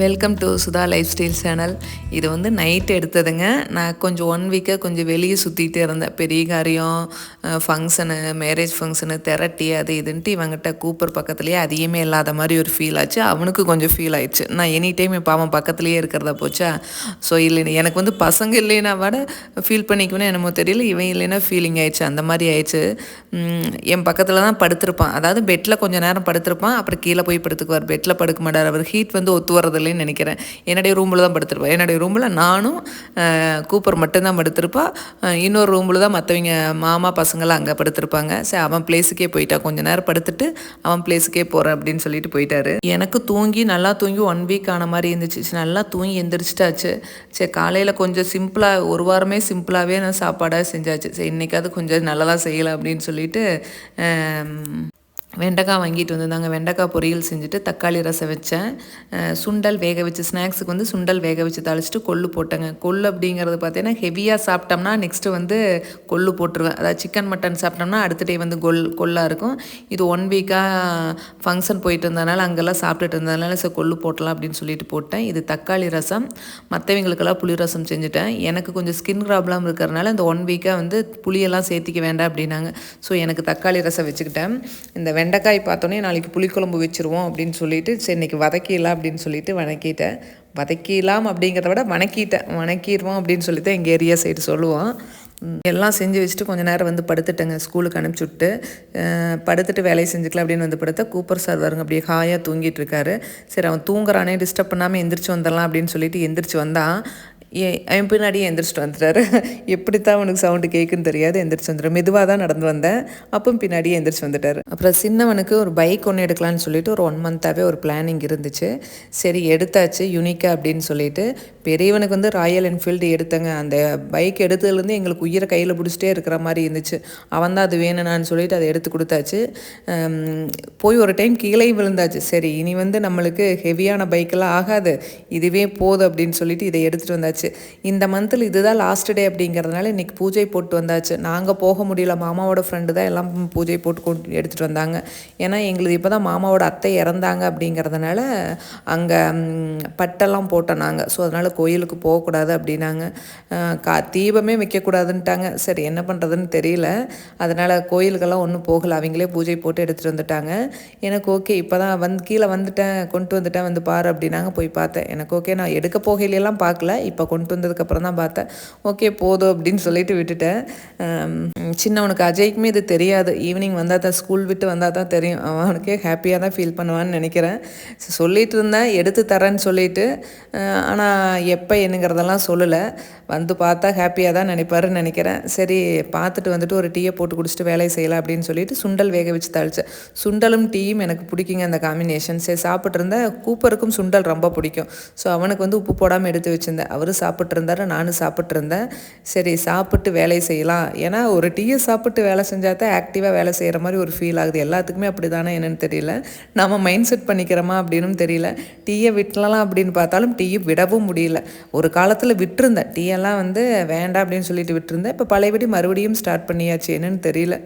Welcome to Sudha life style channel இது வந்து night எடுத்ததுங்க. நான் கொஞ்சம் ஒன் வீக்காக கொஞ்சம் வெளியே சுற்றிட்டு இருந்தேன். பெரிய காரியம் ஃபங்க்ஷனு மேரேஜ் ஃபங்க்ஷனு தெரட்டி அது இதுன்ட்டு இவங்கிட்ட கூப்பர் பக்கத்துலேயே அதிகமே இல்லாத மாதிரி ஒரு ஃபீல் ஆச்சு. அவனுக்கு கொஞ்சம் ஃபீல் ஆயிடுச்சு. நான் எனி டைம் இப்போ அவன் பக்கத்துலேயே இருக்கிறதா போச்சா? ஸோ இல்லை எனக்கு வந்து பசங்க இல்லைன்னா விட ஃபீல் பண்ணிக்குவேன்னு என்னமோ தெரியல. இவன் இல்லைன்னா ஃபீலிங் ஆயிடுச்சு. அந்த மாதிரி ஆயிடுச்சு. என் பக்கத்தில் தான் படுத்திருப்பான். அதாவது பெட்டில் கொஞ்சம் நேரம் படுத்திருப்பான். அப்புறம் கீழே போய் படுத்துக்குவார். பெட்டில் படுக்க மாட்டார். அவர் ஹீட் வந்து ஒத்து வரதில்லைன்னு நினைக்கிறேன். என்னுடைய ரூமில் தான் படுத்திருப்பா. என்னுடைய ரூமில் நானும் கூப்பர் மட்டும்தான் படுத்திருப்பா. இன்னொரு ரூமில் தான் மற்றவங்க மாமா பசங்களாம் அங்கே படுத்திருப்பாங்க. சரி அவன் பிளேஸுக்கே போயிட்டா. கொஞ்ச நேரம் படுத்துட்டு அவன் பிளேஸுக்கே போகிறேன் அப்படின்னு சொல்லிட்டு போயிட்டாரு. எனக்கு தூங்கி நல்லா தூங்கி ஒன் வீக் ஆன மாதிரி இருந்துச்சு. நல்லா தூங்கி எந்திரிச்சிட்டாச்சு. சரி காலையில் கொஞ்சம் சிம்பிளாக ஒரு வாரமே சிம்பிளாகவே நான் சாப்பாடாக செஞ்சாச்சு. சரி இன்றைக்காவது கொஞ்சம் நல்லதாக செய்யலாம் அப்படின்னு சொல்லிட்டு வெண்டைக்காய் வாங்கிட்டு வந்திருந்தாங்க. வெண்டைக்காய் பொரியல் செஞ்சுட்டு தக்காளி ரசம் வச்சேன். சுண்டல் வேக வச்சு ஸ்நாக்ஸுக்கு வந்து சுண்டல் வேக வச்சு தாளிச்சிட்டு கொள்ளு போட்டேங்க. கொள்ளு அப்படிங்கிறது பார்த்தீங்கன்னா ஹெவியாக சாப்பிட்டோம்னா நெக்ஸ்ட்டு வந்து கொள்ளு போட்டுருவேன். அதாவது சிக்கன் மட்டன் சாப்பிட்டோம்னா அடுத்த டே வந்து கொல் கொல்லாக இருக்கும். இது ஒன் வீக்காக ஃபங்க்ஷன் போயிட்டு இருந்ததுனால அங்கெல்லாம் சாப்பிட்டுட்டு இருந்ததுனால சார் கொள்ளு போட்டலாம் அப்படின்னு சொல்லிட்டு போட்டேன். இது தக்காளி ரசம். மற்றவங்களுக்கெல்லாம் புளி ரசம் செஞ்சுட்டேன். எனக்கு கொஞ்சம் ஸ்கின் ப்ராப்ளம் இருக்கிறனால இந்த ஒன் வீக்காக வந்து புளியெல்லாம் சேர்த்திக்க வேண்டாம் அப்படின்னாங்க. ஸோ எனக்கு தக்காளி ரசம் வச்சுக்கிட்டேன். இந்த வெண்டைக்காய் பார்த்தோன்னே நாளைக்கு புளிக்குழம்பு வச்சுருவோம் அப்படின்னு சொல்லிட்டு சரி இன்றைக்கி வதக்கிடலாம் அப்படின்னு சொல்லிட்டு வணக்கிட்டேன். வதக்கிடலாம் அப்படிங்கிறத விட வணக்கிட்டேன். வணக்கிடுவோம் அப்படின்னு சொல்லி தான் எங்கள் ஏரியா சைடு சொல்லுவோம். எல்லாம் செஞ்சு வச்சுட்டு கொஞ்சம் நேரம் வந்து படுத்துட்டேங்க. ஸ்கூலுக்கு அனுப்பிச்சி விட்டு படுத்துட்டு வேலையை செஞ்சுக்கலாம் அப்படின்னு வந்து படுத்தா கூப்பர் சார் வருங்க. அப்படியே ஹாயாக தூங்கிட்டு இருக்காரு. சரி அவன் தூங்குறானே டிஸ்டர்ப் பண்ணாமல் எந்திரிச்சு வந்துடலாம் அப்படின்னு சொல்லிட்டு எந்திரிச்சு வந்தான். என் பின்னாடியே எந்திரிச்சிட்டு வந்துட்டாரு. எப்படித்தான் அவனுக்கு சவுண்டு கேட்குன்னு தெரியாது. எந்திரிச்சு வந்துட்டார் மெதுவாக தான் நடந்து வந்தேன். அப்போ பின்னாடியே எந்திரிச்சு வந்துட்டார். அப்புறம் சின்னவனுக்கு ஒரு பைக் ஒன்று எடுக்கலான்னு சொல்லிட்டு ஒரு ஒன் மந்த்தாகவே ஒரு பிளானிங் இருந்துச்சு. சரி எடுத்தாச்சு. யூனிக்காக அப்படின்னு சொல்லிட்டு பெரியவனுக்கு வந்து ராயல் என்ஃபீல்டு எடுத்தங்க. அந்த பைக் எடுத்ததுலேருந்து எங்களுக்கு உயிரை கையில் பிடிச்சிட்டே இருக்கிற மாதிரி இருந்துச்சு. அவன் தான் அது வேணும்னான்னு சொல்லிட்டு அதை எடுத்து கொடுத்தாச்சு. போய் ஒரு டைம் கீழே விழுந்தாச்சு. சரி இனி வந்து நம்மளுக்கு ஹெவியான பைக்கெல்லாம் ஆகாது. இதுவே போதும் அப்படின்னு சொல்லிட்டு இதை எடுத்துகிட்டு வந்தாச்சு. ஆச்சு இந்த மந்தில் இதுதான் லாஸ்ட் டே அப்படிங்கிறதுனால இன்றைக்கி பூஜை போட்டு வந்தாச்சு. நாங்கள் போக முடியல. மாமாவோட ஃப்ரெண்டு தான் எல்லாம் பூஜை போட்டு கொண்டு எடுத்துகிட்டு வந்தாங்க. ஏன்னா எங்களுக்கு இப்போ தான் மாமாவோட அத்தை இறந்தாங்க அப்படிங்கிறதுனால அங்கே பட்டெல்லாம் போட்டோம் நாங்கள் ஸோ அதனால் கோயிலுக்கு போகக்கூடாது அப்படின்னாங்க. கா தீபமே வைக்கக்கூடாதுன்ட்டாங்க. சரி என்ன பண்ணுறதுன்னு தெரியல. அதனால் கோயிலுக்கெல்லாம் ஒன்றும் போகலை. அவங்களே பூஜை போட்டு எடுத்துகிட்டு வந்துட்டாங்க. எனக்கு ஓகே. இப்போ தான் வந்து கீழே வந்துட்டேன். கொண்டு வந்துட்டேன். வந்து பாரு அப்படின்னாங்க. போய் பார்த்தேன். எனக்கு ஓகே. நான் எடுக்க போகையிலெல்லாம் பார்க்கல. இப்போ கொண்டு வந்ததுக்கப்புறம் தான் பார்த்தேன். ஓகே போதும் அப்படின்னு சொல்லிட்டு விட்டுட்டேன். சின்னவனுக்கு அஜய்க்குமே இது தெரியாது. ஈவினிங் வந்தால் தான் ஸ்கூல் விட்டு வந்தால் தான் தெரியும். அவனுக்கே ஹாப்பியாக தான் ஃபீல் பண்ணுவான்னு நினைக்கிறேன். சொல்லிகிட்டு இருந்தேன் எடுத்து தரேன்னு சொல்லிட்டு. ஆனால் எப்போ என்னங்கிறதெல்லாம் சொல்லலை. வந்து பார்த்தா ஹாப்பியாக தான் நினைப்பாருன்னு நினைக்கிறேன். சரி பார்த்துட்டு வந்துட்டு ஒரு டீயை போட்டு குடிச்சிட்டு வேலையை செய்யலாம் அப்படின்னு சொல்லிட்டு சுண்டல் வேக வச்சு தழிச்சேன் சுண்டலும் டீயும் எனக்கு பிடிக்குங்க அந்த காம்பினேஷன் சரி சாப்பிட்ருந்தேன் கூப்பருக்கும் சுண்டல் ரொம்ப பிடிக்கும். ஸோ அவனுக்கு வந்து உப்பு போடாமல் எடுத்து வச்சுருந்தேன். அவர் சாப்பிட்ருந்தாரு நானும் சாப்பிட்ருந்தேன் சரி சாப்பிட்டு வேலையை செய்யலாம். ஏன்னா ஒரு டீயை சாப்பிட்டு வேலை செஞ்சால் தான் ஆக்டிவாக வேலை செய்கிற மாதிரி ஒரு ஃபீல் ஆகுது. எல்லாத்துக்குமே அப்படி தானே என்னென்னு தெரியல. நம்ம மைண்ட் செட் பண்ணிக்கிறோமா அப்படின்னு தெரியல. டீயை விட்டலாம் அப்படின்னு பார்த்தாலும் டீயை விடவும் முடியல. ஒரு காலத்தில் விட்டுருந்தேன். டீயெல்லாம் வந்து வேண்டாம் அப்படின்னு சொல்லிட்டு விட்டுருந்தேன். இப்போ பழையபடி மறுபடியும் ஸ்டார்ட் பண்ணியாச்சு என்னன்னு தெரியல.